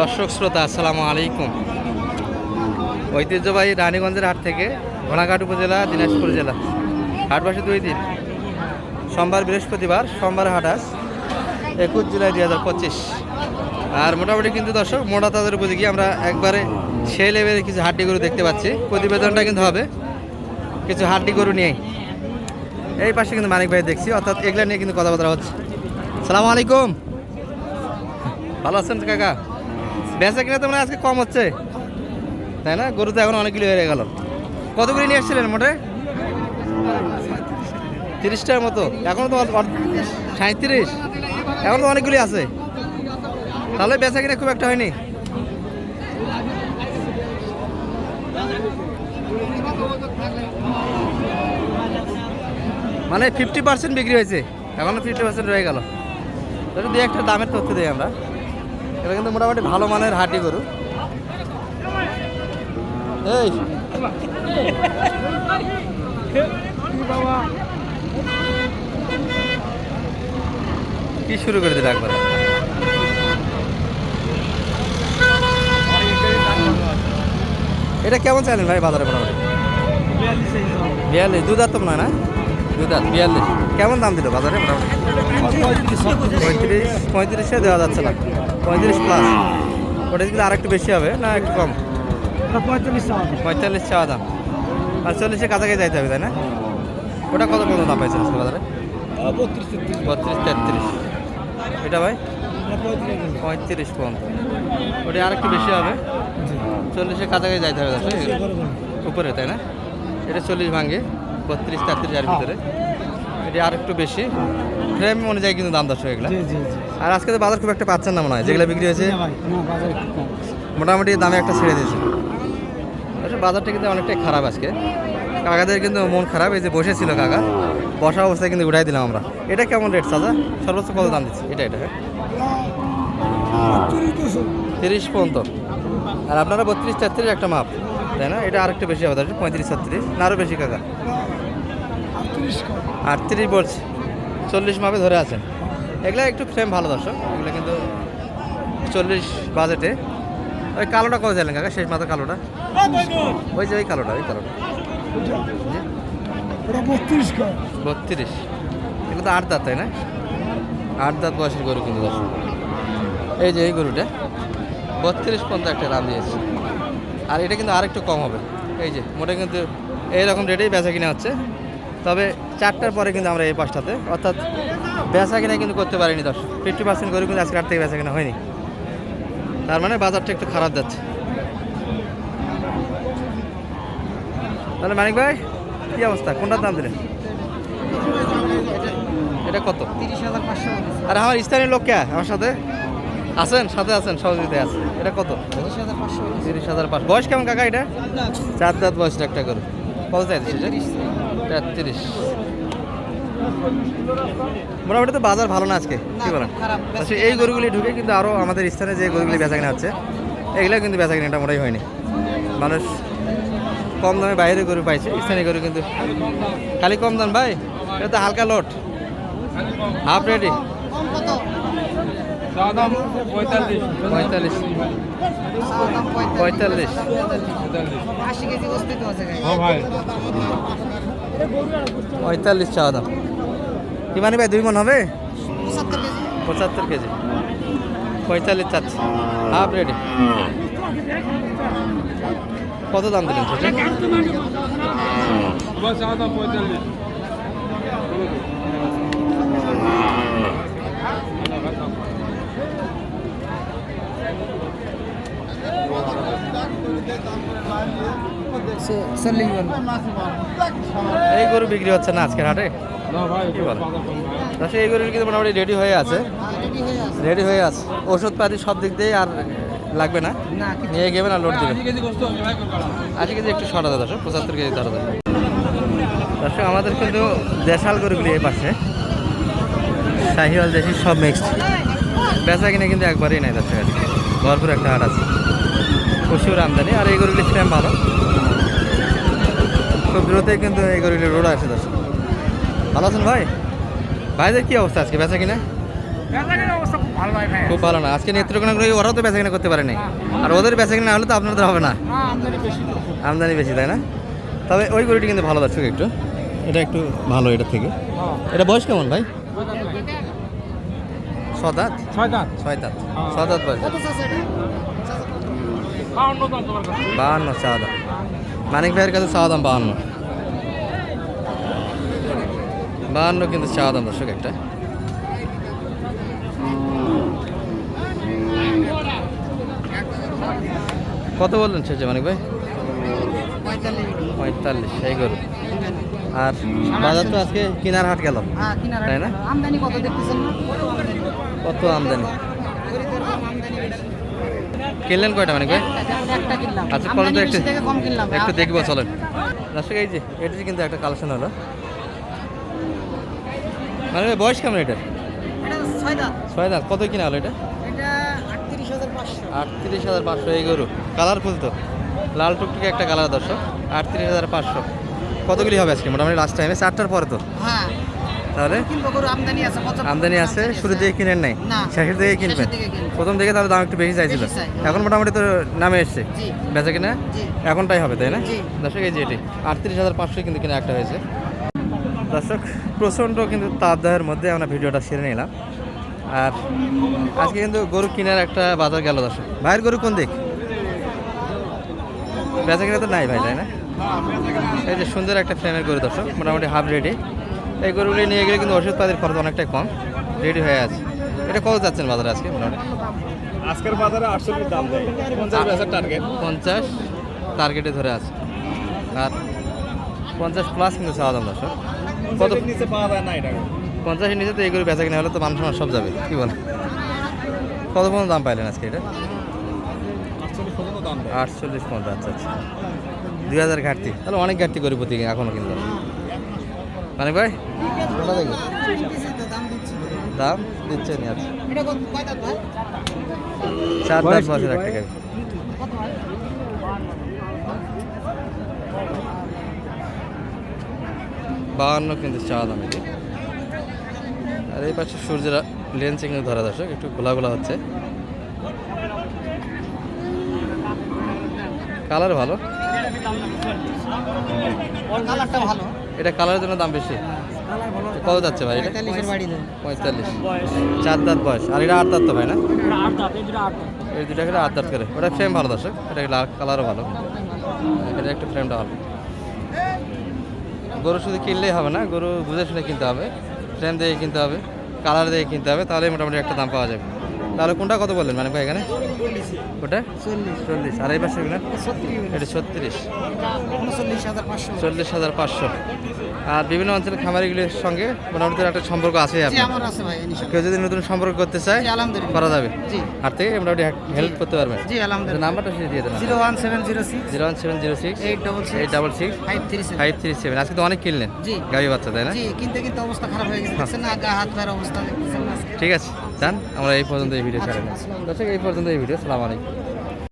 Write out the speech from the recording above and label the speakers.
Speaker 1: দর্শক শ্রোতা, আসসালামু আলাইকুম। ঐতিহ্যবাহী রানীগঞ্জের হাট থেকে ঘোড়াঘাট উপজেলা, দিনাজপুর জেলা। হাটবাসী দুই দিন। সোমবার বৃহস্পতিবার, সোমবার হাট একুশ জুলাই দুই হাজার পঁচিশ। আর মোটামুটি কিন্তু দর্শক মোটা তাদের উপযোগী। আমরা একবারে সেই লেভেলে কিছু হাড্ডি গরু দেখতে পাচ্ছি। প্রতিবেদনটা কিন্তু হবে কিছু হাড্ডি গরু নিয়ে এই পাশে কিন্তু মানিক ভাই দেখছি, অর্থাৎ এগুলা নিয়ে কিন্তু কথাবার্তা হচ্ছে। সালামু আলাইকুম। ভালো আছেন কাকা? বেচা কিনা তো মানে আজকে কম হচ্ছে। তাই না? গরু তো এখন অনেকগুলি হয়ে গেল। কতগুলি নিয়ে এসেছিলেন মোটে? তিরিশটার মতো। এখনও তো সাঁত্রিশ এখন তো অনেকগুলি আছে। তাহলে বেচা কিনা খুব একটা হয়নি। মানে ফিফটি পার্সেন্ট বিক্রি হয়েছে। এখনও ফিফটি পার্সেন্ট রয়ে গেল। তাহলে দিয়ে একটা দামের তথ্য দিই আমরা। এটা কিন্তু মোটামুটি ভালো মানের হাটি গরু। এই। কি শুরু করে দিল একবার? এটা কেমন চাইলেন ভাই বাজারে মোটামুটি? বিয়াল্লিশ দুধার তো নয় না? বিয়াল্লিশ। কেমন দাম দিল বাজারে পঁয়ত্রিশ পঁয়ত্রিশে দেওয়া যাচ্ছে না। পঁয়ত্রিশ প্লাস ওটা কিন্তু আর একটু বেশি হবে না একটু কম? পঁয়তাল্লিশ চাওয়া দাম। আর চল্লিশে কাছাকাছি যাইতে হবে তাই না? ওটা কত পর্যন্ত দাম পাইছেন আজকে বাজারে? বত্রিশ তেত্রিশ। এটা ভাই? পঁয়ত্রিশ। পর্যন্ত। ওটা আর একটু বেশি হবে? চল্লিশে কাছাকাছি যাইতে হবে উপরে তাই না? এটা চল্লিশ ভাঙে বত্রিশ তেত্রিশ আর ভিতরে। এটা আর একটু বেশি। ফ্রেম অনুযায়ী কিন্তু দাম দর্শক এগুলো। আর আজকে তো বাজার খুব একটা পাচ্ছেন না মনে হয়। যেগুলো বিক্রি হয়েছে? মোটামুটি দামে একটা ছেড়ে দিয়েছে। আসলে বাজারটা কিন্তু অনেকটাই খারাপ আজকে। কাকাদের কিন্তু মন খারাপ এই যে বসেছিল কাকা। বসা অবস্থায় কিন্তু উঠাই দিলাম আমরা। এটা কেমন রেট সাজা সর্বোচ্চ কত দাম দিচ্ছে? এটা এটা হ্যাঁ। তিরিশ পর্যন্ত। আর আপনারা বত্রিশ তেত্রিশ একটা মাপ তাই না? এটা আরেকটু বেশি হবে পঁয়ত্রিশ ছত্রিশ। না আরও বেশি কাকা। আটত্রিশ বলছে। চল্লিশ মাপে ধরে আছেন। এগুলো একটু ফ্রেম ভালো দর্শক। এগুলো কিন্তু চল্লিশ বাজেটে। ওই কালোটা কত চাইলেন কাকা? শেষ মাথা কালোটা? ওই যে ওই কালোটা ওই কালোটা। বত্রিশ বত্রিশ। এগুলো তো আট দাঁত তাই না? আট দাঁত বয়সের গরু কিন্তু দর্শক। এই যে এই গরুটা বত্রিশ পর্যন্ত একটা দাম দিয়েছে। আর এটা কিন্তু আরেকটু কম হবে। এই যে মোটা কিন্তু এইরকম রেটেই বেচা কিনা হচ্ছে। তবে চারটার পরে কিন্তু আমরা এই পাঁচটাতে অর্থাৎ বেচা কিনা কিন্তু করতে পারিনি দশ ফিফটি পার্সেন্ট গরু কিন্তু আজকে আট থেকে বেচা কিনা হয়নি। তার মানে বাজারটা একটু খারাপ যাচ্ছে। তাহলে মানিক ভাই কী অবস্থা? কোনটার দাম দিলেন? এটা কত?
Speaker 2: তিরিশ হাজার পাঁচশো।
Speaker 1: আর আমার স্থানীয় লোক কে? আমার সাথে? আছেন? সাথে আছেন? সহযোগিতায় আছে। এটা কত?
Speaker 2: তিরিশ হাজার পাঁচশো।
Speaker 1: তিরিশ হাজার পাঁচ বয়স কেমন কাকা এটা? চার দাঁত। বয়স একটা করে কত চাইছে তেত্রিশ। মোটামুটি তো বাজার ভালো না আজকে কি বলেন?
Speaker 2: খারাপ
Speaker 1: আচ্ছা এই গরুগুলি ঢুকে কিন্তু আরও আমাদের স্থানে যে গরুগুলি বেচা কিনা হচ্ছে এগুলো কিন্তু বেচা কিনাটা মোটাই হয়নি। মানুষ কম দামে বাইরে গরু পাইছে স্থানীয় গরু কিন্তু খালি কম দাম ভাই এটা তো হালকা লোট হাফ রেডি। পঁয়তাল্লিশ। পঁয়তাল্লিশ।
Speaker 2: পঁয়তাল্লিশ
Speaker 1: পঁয়তাল্লিশ চাওয়া দাম। কি মানে ভাই, দুই মন হবে?
Speaker 2: পঁচাত্তর কেজি।
Speaker 1: পঁয়তাল্লিশ চাচ্ছে। Half ready. কত দাম দিলেন সেটা
Speaker 2: চল্লিশ
Speaker 1: এই গরু বিক্রি হচ্ছে না আজকের হাটে? এই গরু কিন্তু মোটামুটি রেডি হয়ে আছে
Speaker 2: রেডি হয়ে আছে।
Speaker 1: রেডি হয়ে আছে। ওষুধপাতি সব দিক দিয়ে আর লাগবে না?
Speaker 2: না
Speaker 1: নিয়ে গেবেন আর লোড দেবেন আশি কেজি একটু শর্ট দশ পঁচাত্তর কেজি ধরা যাবে দর্শক আমাদের কিন্তু দেশাল গরুগুলি এই পাশে। শাহিওয়াল দেশি সব মিক্সড বেচা কিনে কিন্তু একবারই নাই দর্শক আজকে ভরপুর একটা হাট আছে। প্রচুর আমদানি আর এই গরুগুলি ফ্রেম ভালো। খুব দ্রুতই কিন্তু এই গরুগুলি রোড আছে দর্শক। ভালো আছেন ভাই? ভাইদের কি অবস্থা আজকে? বেচা কিনা?
Speaker 3: খুব ভালো
Speaker 1: না। আজকে নেত্রকোনা করে ওরাও তো বেচা কিনা করতে পারেনি। আর ওদের বেচাকেনা কিনা হলে তো আপনাদের হবে না।
Speaker 3: হ্যাঁ আমদানি বেশি
Speaker 1: তাই না? তবে ওই গরুটি কিন্তু ভালো দর্শক একটু। এটা একটু ভালো এটা থেকে। এটা বয়স কেমন ভাই? সদাত
Speaker 3: ছয় দাঁত।
Speaker 1: ছয় দাঁত। সদাত বয়স। বাহান্ন চা দাম মানিক ভাইয়ের কাছে চা দাম বাহান্ন। বাহান্ন কিন্তু চা দাম দর্শক একটা। কত বললেন শেষে মানিক ভাই?
Speaker 2: পঁয়তাল্লিশ
Speaker 1: এই গরু। আর বাজার তো আজকে কিনার হাট গেল।
Speaker 2: হ্যাঁ
Speaker 1: তাই না?
Speaker 2: আমদানি কত আমদানি গরিবের কম আমদানি বেশি।
Speaker 1: কিনলেন কয়টা
Speaker 2: মানে
Speaker 1: আচ্ছা
Speaker 2: আমদানি
Speaker 1: তো একটু
Speaker 2: কম কিনলাম
Speaker 1: একটু দেখব চলেন। দর্শক এই যে এটি কিন্তু একটা কালেকশন হলো। মানে বয়স কেমন এটা
Speaker 2: এটা ছয় দাঁত।
Speaker 1: কত কিনা হলো এটা?
Speaker 2: আটত্রিশ হাজার পাঁচশো।
Speaker 1: এই গরু। কালারফুল তো। লাল টুকটুকে একটা কালার দর্শক। আটত্রিশ হাজার পাঁচশো। কতগুলি হবে আজকে? মোটামুটি লাস্ট টাইমে চারটার পরে তো।
Speaker 2: হ্যাঁ।
Speaker 1: তাহলে?
Speaker 2: আমদানি আছে
Speaker 1: শুরু দিকে কিনেন নাই। শেষের দিকে কিনবেন। প্রথম দিকে তাহলে দাম একটু বেশি চাইছিল এখন মোটামুটি তো নামে এসছে। বেচা কিনা? এখনটাই হবে তাই না। দর্শক এই যে এটি আটত্রিশ হাজার পাঁচশো কিন্তু কিনা একটা হয়েছে। দর্শক প্রচণ্ড কিন্তু তাপদাহের মধ্যে আমরা ভিডিওটা সেরে নিলাম। আর আজকে কিন্তু গরু কেনার একটা বাজার গেল দর্শক। ভাইয়ের গরু কোন দিক? বেচা কিনা তো নাই ভাই তাই না? এই যে সুন্দর একটা ফ্রেমের গরু দর্শক মোটামুটি হাফ রেডি। এই গরুগুলি নিয়ে গেলে কিন্তু ওষুধ ওষুধপাতির খরচ অনেকটাই কম। রেডি হয়ে আছে। এটা কত যাচ্ছেন বাজারে আজকে মোটামুটি?
Speaker 3: আজকের বাজারে আটচল্লিশ দাম দেয়। পঞ্চাশ হাজার টার্গেট
Speaker 1: পঞ্চাশ টার্গেটে ধরে আছে। আর পঞ্চাশ প্লাস কিন্তু চাওয়া দাম দর্শক। কত?
Speaker 3: নিচে পাওয়া যায় না এটা।
Speaker 1: পঞ্চাশের নিচে তো এগুলো বেচা কিনা হলে তো মানুষ মানুষ সব যাবে। কি বল কত পর্যন্ত দাম পাইলেন আজকে এটা?
Speaker 3: আটচল্লিশ পর্যন্ত
Speaker 1: আচ্ছা আচ্ছা। দুই হাজার ঘাটতি। তাহলে অনেক ঘাটতি করি প্রতি এখনও কিন্তু। মানে ভাই?
Speaker 2: দাম দিচ্ছি
Speaker 1: দাম নি আচ্ছা। চার
Speaker 3: কি
Speaker 1: বছর? একটা গাড়ি। বাহান্ন কিন্তু চা দাম এটি। আর এই পাশে সূর্যের লেন্স কিন্তু ধরা দর্শক একটু গোলা গোলা হচ্ছে। কালার ভালো। এটা কালারের জন্য দাম বেশি। কত যাচ্ছে ভাই এটা? পঁয়তাল্লিশ। চার দাঁত বয়স। আর এটা আট দাঁত তো ভাই না?
Speaker 3: এই দুটো
Speaker 1: করে আট দাঁত করে। ওটা ফ্রেম ভালো দর্শক। এটা কালারও ভালো। এটা একটু ফ্রেমটা ভালো। গরু শুধু কিনলেই হবে না গরু বুঝে শুনে কিনতে হবে। ফ্রেম দিয়ে কিনতে হবে কালার দিয়ে কিনতে হবে তাহলে মোটামুটি একটা দাম পাওয়া যাবে। তাহলে কোনটা কত বললেন মানে ভাই এখানে? ওটা?
Speaker 2: চল্লিশ।
Speaker 1: আর এই পাশে এটা ছত্রিশ।
Speaker 2: হাজার পাঁচশো।
Speaker 1: চল্লিশ হাজার পাঁচশো। আর বিভিন্ন অঞ্চলের খামারিগুলির সঙ্গে মোটামুটি একটা সম্পর্ক আছে কেউ যদি নতুন সম্পর্ক করতে চায় করা যাবে।
Speaker 2: জি।
Speaker 1: আর থেকে মোটামুটি হেল্প করতে পারবেন। নাম্বারটা সে দিয়ে দেন
Speaker 2: zero one seven zero six
Speaker 1: zero one seven zero six
Speaker 2: eight double
Speaker 1: eight
Speaker 2: six
Speaker 1: double six
Speaker 2: five three
Speaker 1: five three seven আজকে তো অনেক কিনলেন।
Speaker 2: জি।
Speaker 1: গাড়ি বাচ্চা তাই না?
Speaker 2: কিনতে কিনতে অবস্থা খারাপ হয়ে গেছে না? হাত পায়ের অবস্থা না।
Speaker 1: ঠিক আছে। যান আমরা এই পর্যন্ত এই ভিডিও ছাড়েন দর্শক এই পর্যন্ত এই ভিডিও সালাম